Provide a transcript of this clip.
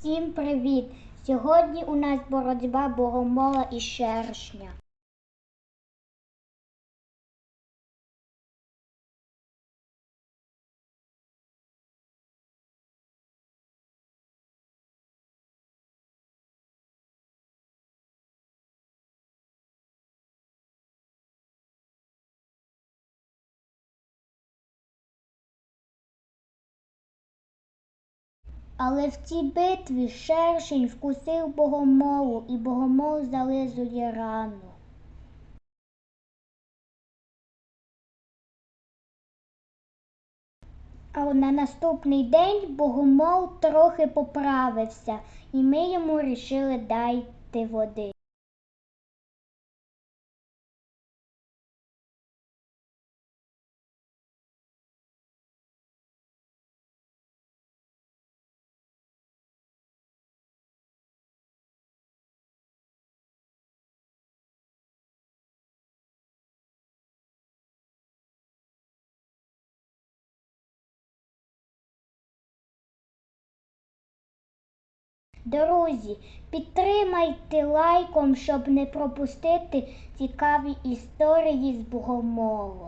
Всім привіт! Сьогодні у нас боротьба богомола і шершня. Але в цій битві шершень вкусив богомолу, і богомол зализує рану. А на наступний день богомол трохи поправився, і ми йому рішили дайте води. Друзі, підтримайте лайком, щоб не пропустити цікаві історії з богомолом.